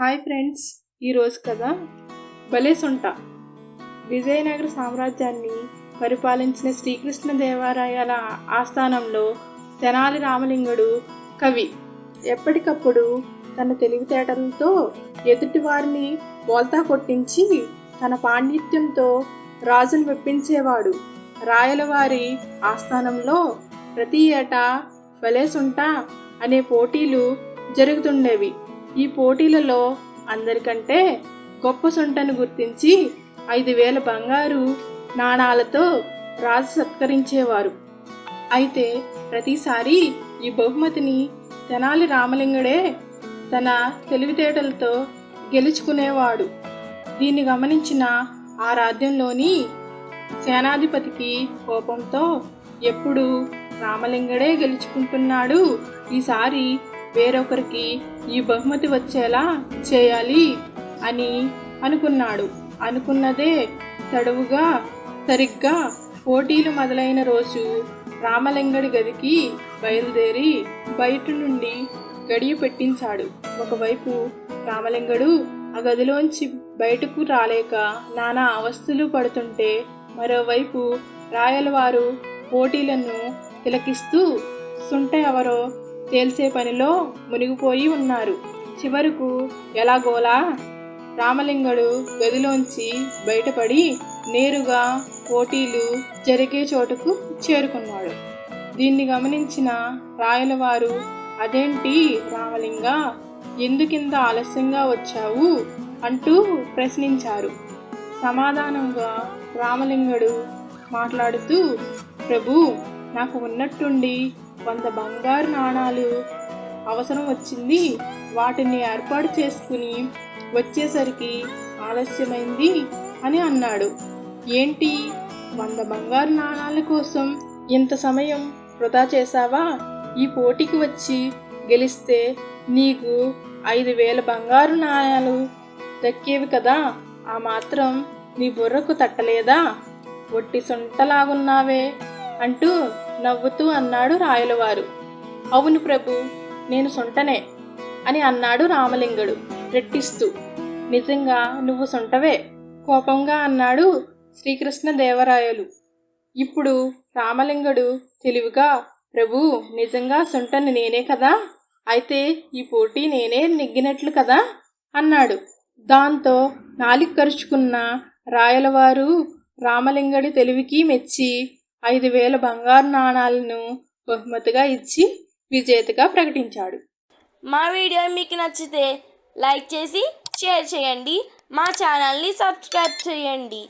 Hi friends ఈరోజు కదా భలే విజయనగర సామ్రాజ్యాన్ని పరిపాలించిన శ్రీకృష్ణదేవరాయల ఆస్థానంలో తెనాలి రామలింగుడు కవి. ఎప్పటికప్పుడు తన తెలివితేటలతో ఎదుటి వారిని బోల్తా కొట్టించి తన పాండిత్యంతో రాజును మెప్పించేవాడు. రాయలవారి ఆస్థానంలో ప్రతి ఏటా భలేసుంట అనే పోటీలు జరుగుతుండేవి. ఈ పోటీలలో అందరికంటే గొప్ప సొంటను గుర్తించి ఐదు వేల బంగారు నాణాలతో రాజు సత్కరించేవారు. అయితే ప్రతిసారి ఈ బహుమతిని తెనాలి రామలింగుడే తన తెలివితేటలతో గెలుచుకునేవాడు. దీన్ని గమనించిన ఆ రాజ్యంలోని సేనాధిపతికి కోపంతో ఎప్పుడు రామలింగడే గెలుచుకుంటున్నాడు? ఈసారి వేరొకరికి ఈ బహుమతి వచ్చేలా చేయాలి అని అనుకున్నాడు. అనుకున్నదే తడువుగా సరిగ్గా పోటీలు మొదలైన రోజు రామలింగడి గదికి బయలుదేరి బయట నుండి గడియ పెట్టించాడు. ఒకవైపు రామలింగడు ఆ గదిలోంచి బయటకు రాలేక నానా అవస్థలు పడుతుంటే మరోవైపు రాయలవారు పోటీలను తిలకిస్తూ సుంట ఎవరో తేల్చే పనిలో మునిగిపోయి ఉన్నారు. చివరకు ఎలాగోలా రామలింగడు గదిలోంచి బయటపడి నేరుగా పోటీలు జరిగే చోటుకు చేరుకున్నాడు. దీన్ని గమనించిన రాయలవారు అదేంటి రామలింగ ఎందుకింత ఆలస్యంగా వచ్చావు? అంటూ ప్రశ్నించారు. సమాధానంగా రామలింగడు మాట్లాడుతూ ప్రభు నాకు ఉన్నట్టుండి వంద బంగారు నాణాలు అవసరం వచ్చింది. వాటిని ఏర్పాటు చేసుకుని వచ్చేసరికి ఆలస్యమైంది అని అన్నాడు. ఏంటి? వంద బంగారు నాణాల కోసం ఇంత సమయం వృధా చేశావా? ఈ పోటీకి వచ్చి గెలిస్తే నీకు ఐదు వేల బంగారు నాణాలు దక్కేవి కదా? ఆ మాత్రం నీ బుర్రకు తట్టలేదా? ఒట్టి సొంటలాగున్నావే అంటూ నవ్వుతూ అన్నాడు రాయలవారు. అవును ప్రభు నేను సొంటనే అని అన్నాడు రామలింగుడు రెట్టిస్తూ. నిజంగా నువ్వు సొంటవే? కోపంగా అన్నాడు శ్రీకృష్ణదేవరాయలు. ఇప్పుడు రామలింగుడు తెలివిగా ప్రభు నిజంగా సొంటని నేనే కదా? అయితే ఈ పోటీ నేనే నెగ్గినట్లు కదా? అన్నాడు. దాంతో నాలిక్కరుచుకున్న రాయలవారు రామలింగడి తెలివికి మెచ్చి ఐదు వేల బంగారు నాణాలను బహుమతిగా ఇచ్చి విజేతగా ప్రకటించాడు. మా వీడియో మీకు నచ్చితే లైక్ చేసి షేర్ చేయండి. మా ఛానల్ని సబ్స్క్రైబ్ చేయండి.